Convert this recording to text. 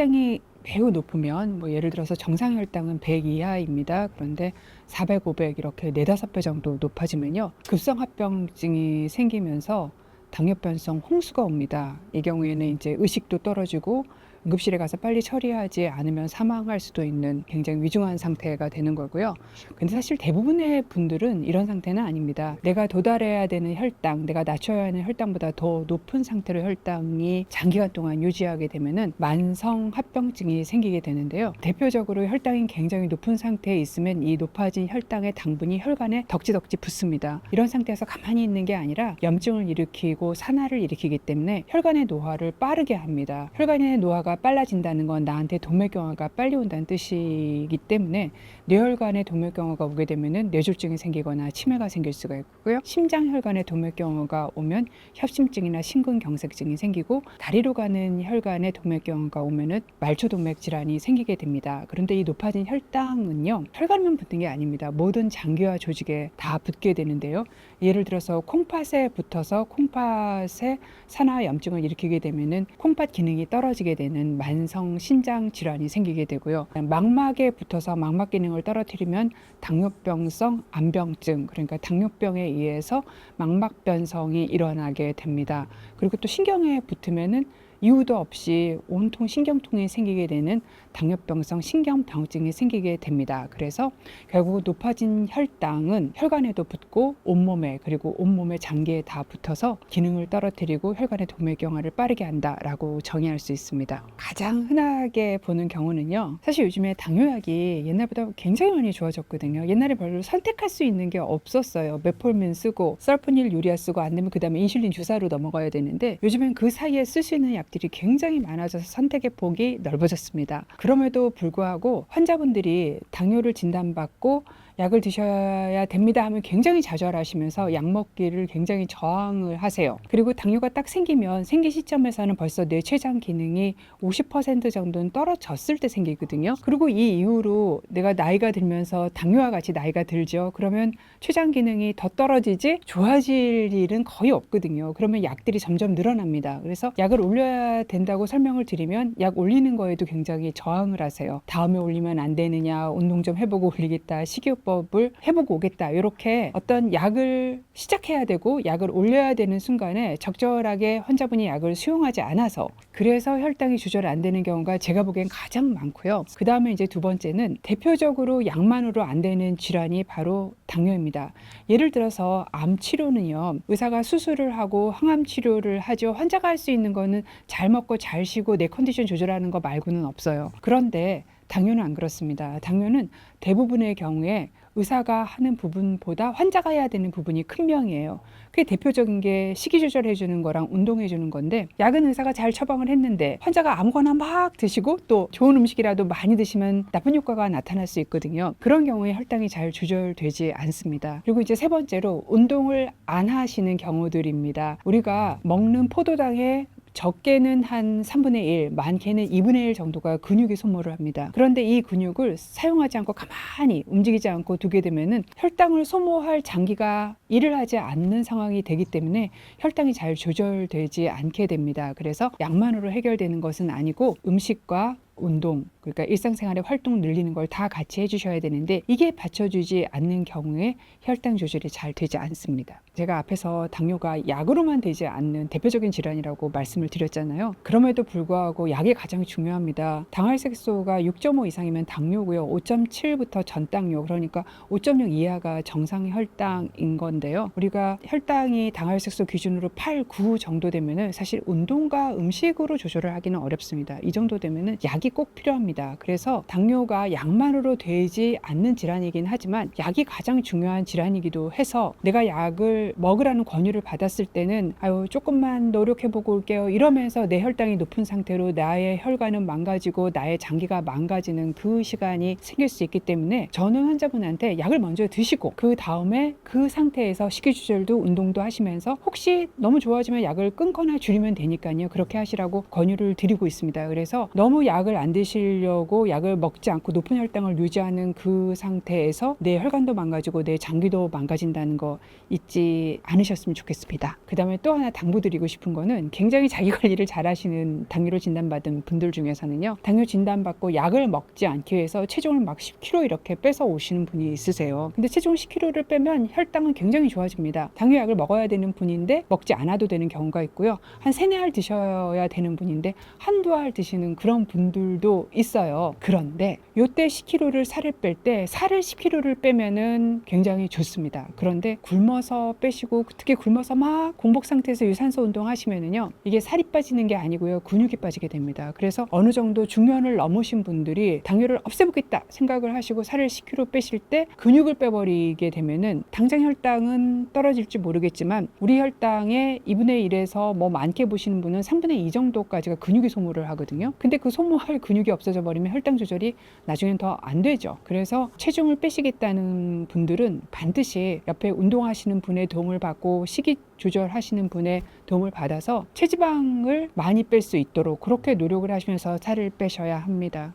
혈당이 매우 높으면 뭐 예를 들어서 정상 혈당은 100 이하입니다. 그런데 400, 500 이렇게 네다섯 배 정도 높아지면요. 급성 합병증이 생기면서 당뇨병성 홍수가 옵니다. 이 경우에는 이제 의식도 떨어지고 응급실에 가서 빨리 처리하지 않으면 사망할 수도 있는 굉장히 위중한 상태가 되는 거고요. 근데 사실 대부분의 분들은 이런 상태는 아닙니다. 내가 도달해야 되는 혈당, 내가 낮춰야 하는 혈당보다 더 높은 상태로 혈당이 장기간 동안 유지하게 되면은 만성 합병증이 생기게 되는데요. 대표적으로 혈당이 굉장히 높은 상태에 있으면 이 높아진 혈당의 당분이 혈관에 덕지덕지 붙습니다. 이런 상태에서 가만히 있는 게 아니라 염증을 일으키고 산화를 일으키기 때문에 혈관의 노화를 빠르게 합니다. 혈관의 노화가 빨라진다는 건 나한테 동맥경화가 빨리 온다는 뜻이기 때문에 뇌혈관에 동맥경화가 오게 되면은 뇌졸중이 생기거나 치매가 생길 수가 있고요. 심장혈관에 동맥경화가 오면 협심증이나 심근경색증이 생기고 다리로 가는 혈관에 동맥경화가 오면은 말초동맥 질환이 생기게 됩니다. 그런데 이 높아진 혈당은요 혈관만 붙는 게 아닙니다. 모든 장기와 조직에 다 붙게 되는데요. 예를 들어서 콩팥에 붙어서 콩팥에 산화 염증을 일으키게 되면은 콩팥 기능이 떨어지게 되는 만성 신장 질환이 생기게 되고요. 망막에 붙어서 망막 기능을 떨어뜨리면 당뇨병성 암병증 그러니까 당뇨병에 의해서 망막 변성이 일어나게 됩니다. 그리고 또 신경에 붙으면은 이유도 없이 온통 신경통이 생기게 되는 당뇨병성 신경병증이 생기게 됩니다. 그래서 결국 높아진 혈당은 혈관에도 붙고 온몸에 그리고 온몸의 장기에 다 붙어서 기능을 떨어뜨리고 혈관의 동맥경화를 빠르게 한다라고 정의할 수 있습니다. 가장 흔하게 보는 경우는요. 사실 요즘에 당뇨약이 옛날보다 굉장히 많이 좋아졌거든요. 옛날에 별로 선택할 수 있는 게 없었어요. 메폴민 쓰고 설프닐 유리아 쓰고 안 되면 그다음에 인슐린 주사로 넘어가야 되는데 요즘엔 그 사이에 있는 약 들이 굉장히 많아져서 선택의 폭이 넓어졌습니다. 그럼에도 불구하고 환자분들이 당뇨를 진단받고 약을 드셔야 됩니다 하면 굉장히 좌절하시면서 약 먹기를 굉장히 저항을 하세요. 그리고 당뇨가 딱 생기면 생기 시점에서는 벌써 뇌 췌장 기능이 50% 정도는 떨어졌을 때 생기거든요. 그리고 이 이후로 내가 나이가 들면서 당뇨와 같이 나이가 들죠. 그러면 췌장 기능이 더 떨어지지 좋아질 일은 거의 없거든요. 그러면 약들이 점점 늘어납니다. 그래서 약을 올려야 된다고 설명을 드리면 약 올리는 거에도 굉장히 저항을 하세요. 다음에 올리면 안 되느냐, 운동 좀 해보고 올리겠다, 식이요법 을 해보고 오겠다. 이렇게 어떤 약을 시작해야 되고 약을 올려야 되는 순간에 적절하게 환자분이 약을 수용하지 않아서 그래서 혈당이 조절 안 되는 경우가 제가 보기엔 가장 많고요. 그 다음에 이제 두 번째는 대표적으로 약만으로 안 되는 질환이 바로 당뇨입니다. 예를 들어서 암 치료는요. 의사가 수술을 하고 항암 치료를 하죠. 환자가 할 수 있는 거는 잘 먹고 잘 쉬고 내 컨디션 조절하는 거 말고는 없어요. 그런데 당뇨는 안 그렇습니다. 당뇨는 대부분의 경우에 의사가 하는 부분보다 환자가 해야 되는 부분이 큰 명이에요. 그게 대표적인 게 식이 조절해 주는 거랑 운동해 주는 건데 약은 의사가 잘 처방을 했는데 환자가 아무거나 막 드시고 또 좋은 음식이라도 많이 드시면 나쁜 효과가 나타날 수 있거든요. 그런 경우에 혈당이 잘 조절되지 않습니다. 그리고 이제 세 번째로 운동을 안 하시는 경우들입니다. 우리가 먹는 포도당의 적게는 한 3분의 1, 많게는 2분의 1 정도가 근육이 소모를 합니다. 그런데 이 근육을 사용하지 않고 가만히 움직이지 않고 두게 되면은 혈당을 소모할 장기가 일을 하지 않는 상황이 되기 때문에 혈당이 잘 조절되지 않게 됩니다. 그래서 약만으로 해결되는 것은 아니고 음식과 운동, 그러니까 일상생활의 활동 늘리는 걸 다 같이 해주셔야 되는데 이게 받쳐주지 않는 경우에 혈당 조절이 잘 되지 않습니다. 제가 앞에서 당뇨가 약으로만 되지 않는 대표적인 질환이라고 말씀을 드렸잖아요. 그럼에도 불구하고 약이 가장 중요합니다. 당할색소가 6.5 이상이면 당뇨고요. 5.7부터 전당뇨, 그러니까 5.6 이하가 정상 혈당인 건데요. 우리가 혈당이 당할색소 기준으로 8, 9 정도 되면은 사실 운동과 음식으로 조절을 하기는 어렵습니다. 이 정도 되면은 약이 꼭 필요합니다. 그래서 당뇨가 약만으로 되지 않는 질환이긴 하지만 약이 가장 중요한 질환이기도 해서 내가 약을 먹으라는 권유를 받았을 때는 아유 조금만 노력해보고 올게요 이러면서 내 혈당이 높은 상태로 나의 혈관은 망가지고 나의 장기가 망가지는 그 시간이 생길 수 있기 때문에 저는 환자분한테 약을 먼저 드시고 그 다음에 그 상태에서 식이 조절도 운동도 하시면서 혹시 너무 좋아지면 약을 끊거나 줄이면 되니까요 그렇게 하시라고 권유를 드리고 있습니다. 그래서 너무 약을 안 드실 줄이려고 약을 먹지 않고 높은 혈당을 유지하는 그 상태에서 내 혈관도 망가지고 내 장기도 망가진다는 거 잊지 않으셨으면 좋겠습니다. 그 다음에 또 하나 당부드리고 싶은 거는 굉장히 자기 관리를 잘 하시는 당뇨로 진단받은 분들 중에서는요. 당뇨 진단받고 약을 먹지 않기 위해서 체중을 막 10kg 이렇게 빼서 오시는 분이 있으세요. 근데 체중 10kg를 빼면 혈당은 굉장히 좋아집니다. 당뇨약을 먹어야 되는 분인데 먹지 않아도 되는 경우가 있고요. 한 세네 알 드셔야 되는 분인데 한두 알 드시는 그런 분들 도 있어요. 그런데 요때 10kg를 살을 뺄 때 살을 10kg를 빼면은 굉장히 좋습니다. 그런데 굶어서 빼시고 특히 굶어서 막 공복 상태에서 유산소 운동 하시면은요. 이게 살이 빠지는 게 아니고요. 근육이 빠지게 됩니다. 그래서 어느 정도 중년을 넘으신 분들이 당뇨를 없애보겠다 생각을 하시고 살을 10kg 빼실 때 근육을 빼버리게 되면은 당장 혈당은 떨어질지 모르겠지만 우리 혈당의 2분의 1에서 뭐 많게 보시는 분은 3분의 2 정도까지가 근육이 소모를 하거든요. 근데 그 소모 할 근육이 없어져 버리면 혈당 조절이 나중엔 더 안 되죠. 그래서 체중을 빼시겠다는 분들은 반드시 옆에 운동하시는 분의 도움을 받고 식이 조절하시는 분의 도움을 받아서 체지방을 많이 뺄 수 있도록 그렇게 노력을 하시면서 살을 빼셔야 합니다.